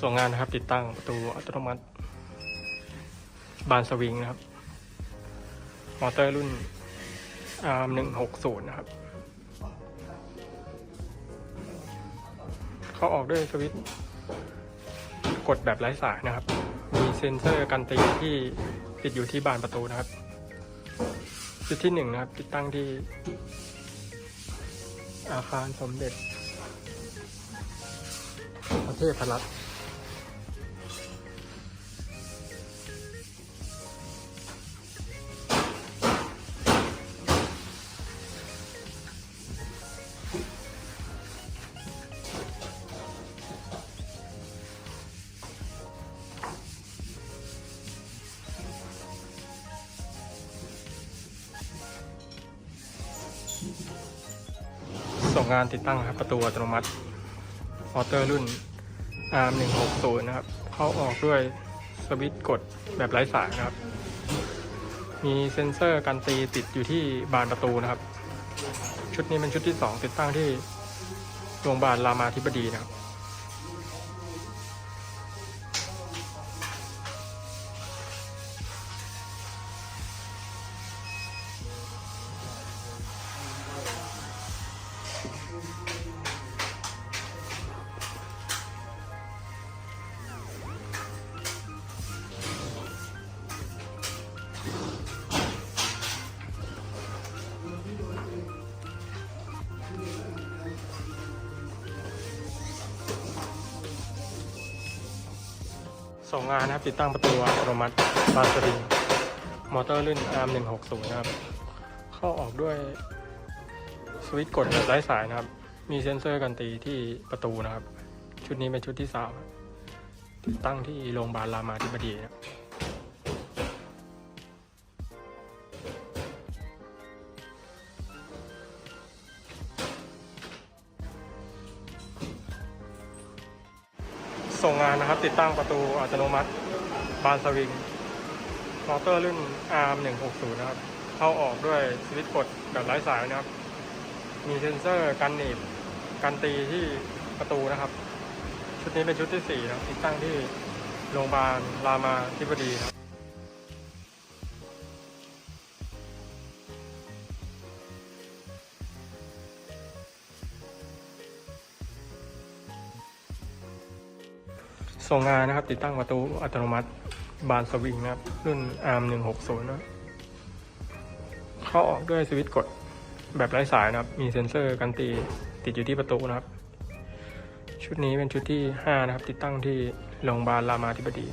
ส่งงานนะครับติดตั้งประตูอัตโนมัติ บานสวิงนะครับ มอเตอร์รุ่น ARM 160 นะครับ เขาออกด้วยสวิตช์กดแบบไร้สายนะครับ มีเซ็นเซอร์กันตีที่ติดอยู่ที่บานประตูนะครับ จุดที่หนึ่งนะครับ ติดตั้งที่ อาคารสมเด็จพระเทพรัตน์ งานติดตั้งครับประตูอัตโนมัติมอเตอร์รุ่น ARM 160 นะครับ เข้าออกด้วยสวิตช์กดแบบไร้สายนะครับ มีเซ็นเซอร์การตีติดอยู่ที่บานประตูนะครับ ชุดนี้เป็นชุดที่ 2 ติดตั้งที่โรงพยาบาลรามาธิบดีนะครับ ส่งงานนะครับ ติดตั้งประตูอัตโนมัติบานสลิงมอเตอร์รุ่น ARM 160 นะครับ เข้าออกด้วยสวิตช์กดแบบไร้สายนะครับ มีเซ็นเซอร์กันตีที่ประตูนะครับ ชุดนี้เป็นชุดที่ 3 ติดตั้งที่โรงพยาบาลรามาธิบดีนะ ส่งงานนะครับ ติดตั้งประตูอัตโนมัติ บานสวิง มอเตอร์รุ่น ARM 160 นะครับ เข้าออกด้วยสวิตช์กดแบบไร้สายนะครับ มีเซ็นเซอร์กันหนีบกันตีที่ประตูนะครับ ชุดนี้เป็นชุดที่4นะติดตั้งที่โรงพยาบาลรามาธิบดีครับ ทรงงานนะครับ ติดตั้งประตูอัตโนมัติบานสวิงนะครับ รุ่น ARM 160นะเข้าออกด้วยสวิตช์กดแบบไร้สายนะครับ มีเซ็นเซอร์กันตีติดอยู่ที่ประตูนะครับ ชุดนี้เป็นชุดที่ 5 นะครับ ติดตั้งที่โรงพยาบาลรามาธิบดี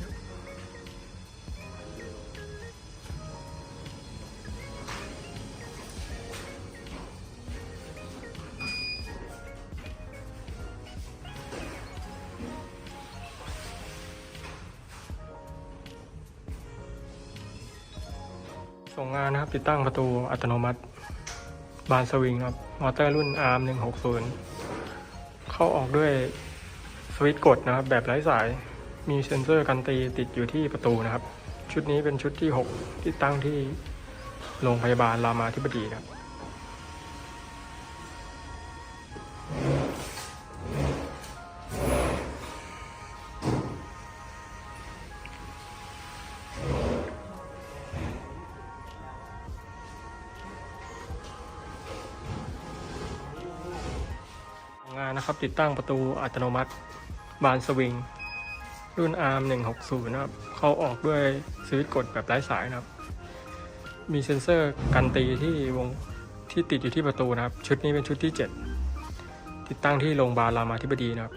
ส่งงานนะครับ ติดตั้งประตูอัตโนมัติ บานสวิงครับมอเตอร์รุ่น ARM 160 เข้าออกด้วยสวิตช์กดนะครับ แบบไร้สายมีเซ็นเซอร์กันตีติดอยู่ที่ประตูนะครับ ชุดนี้เป็นชุดที่6ติดตั้งที่โรงพยาบาลรามาธิบดีครับ นนะครับ ติดตั้งประตูอัตโนมัติ บานสวิง รุ่น ARM 160 นะครับ เข้าออกด้วยสวิตช์กดแบบไร้สายนะครับ มีเซ็นเซอร์กันตีที่วงที่ติดอยู่ที่ประตูนะครับ ชุดนี้เป็นชุดที่ 7 ติดตั้งที่โรงพยาบาลรามาธิบดีนะครับ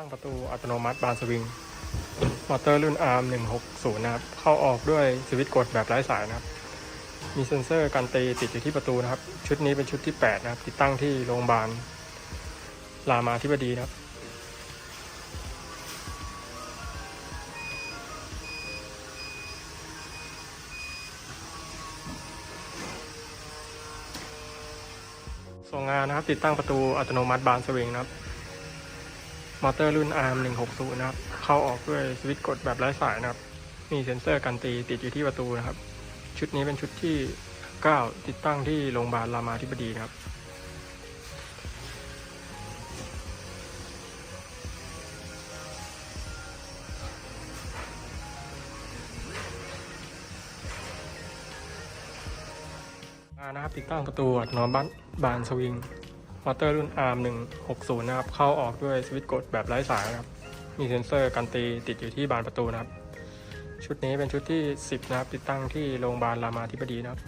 ตั้งประตูอัตโนมัติบานสวิง มอเตอร์รุ่น ARM 160 นะครับ เข้าออกด้วยสวิตช์กดแบบไร้สายนะครับ มีเซ็นเซอร์การตีติดอยู่ที่ประตูนะครับ ชุดนี้เป็นชุดที่ 8 นะครับ ติดตั้งที่โรงพยาบาลรามาธิบดีนะครับส่งงานนะครับติดตั้งประตูอัตโนมัติบานสวิงนะครับ มอเตอร์รุ่น ARM 160นะครับ เข้าออกด้วยสวิตช์กดแบบไร้สายนะครับ มีเซ็นเซอร์กันตีติดอยู่ที่ประตูนะครับ ชุดนี้เป็นชุดที่ 9 ติดตั้งที่โรงพยาบาลรามาธิบดีนะครับอ่านะครับติดตั้งประตูอัตโนมัติบานสวิง มอเตอร์รุ่น ARM 160 นะครับ เข้าออกด้วยสวิตช์กดแบบไร้สายนะครับ มีเซ็นเซอร์กันตีติดอยู่ที่บานประตูนะครับ ชุดนี้เป็นชุดที่ 10 นะครับ ติดตั้งที่โรงพยาบาลรามาธิบดีนะครับ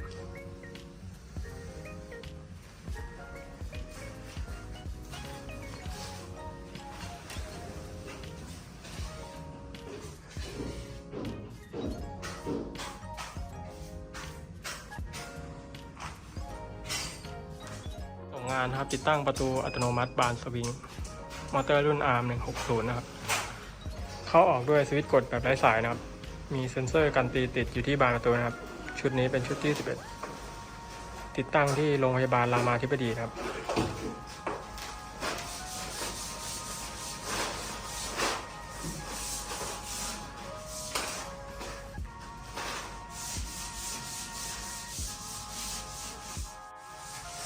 านนะครับ ติดตั้งประตูอัตโนมัติบานสวิง มอเตอร์รุ่น ARM 160 นะครับ เข้าออกด้วยสวิตช์กดแบบไร้สายนะครับ มีเซ็นเซอร์กันตีติดอยู่ที่บานประตูนะครับ ชุดนี้เป็นชุดที่ 11 ติดตั้งที่โรงพยาบาลรามาธิบดีนะครับ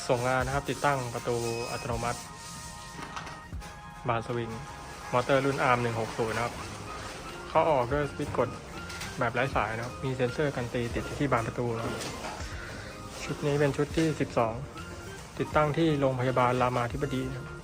ส่งงานนะครับ ติดตั้งประตูอัตโนมัติ บานสวิง มอเตอร์รุ่นอาร์ม160 นะครับ เข้าออกด้วยสวิตช์กดแบบไร้สายนะครับ มีเซ็นเซอร์กันตีติดที่บานประตูนะครับ ชุดนี้เป็นชุดที่ 12 ติดตั้งที่โรงพยาบาลรามาธิบดีนะครับ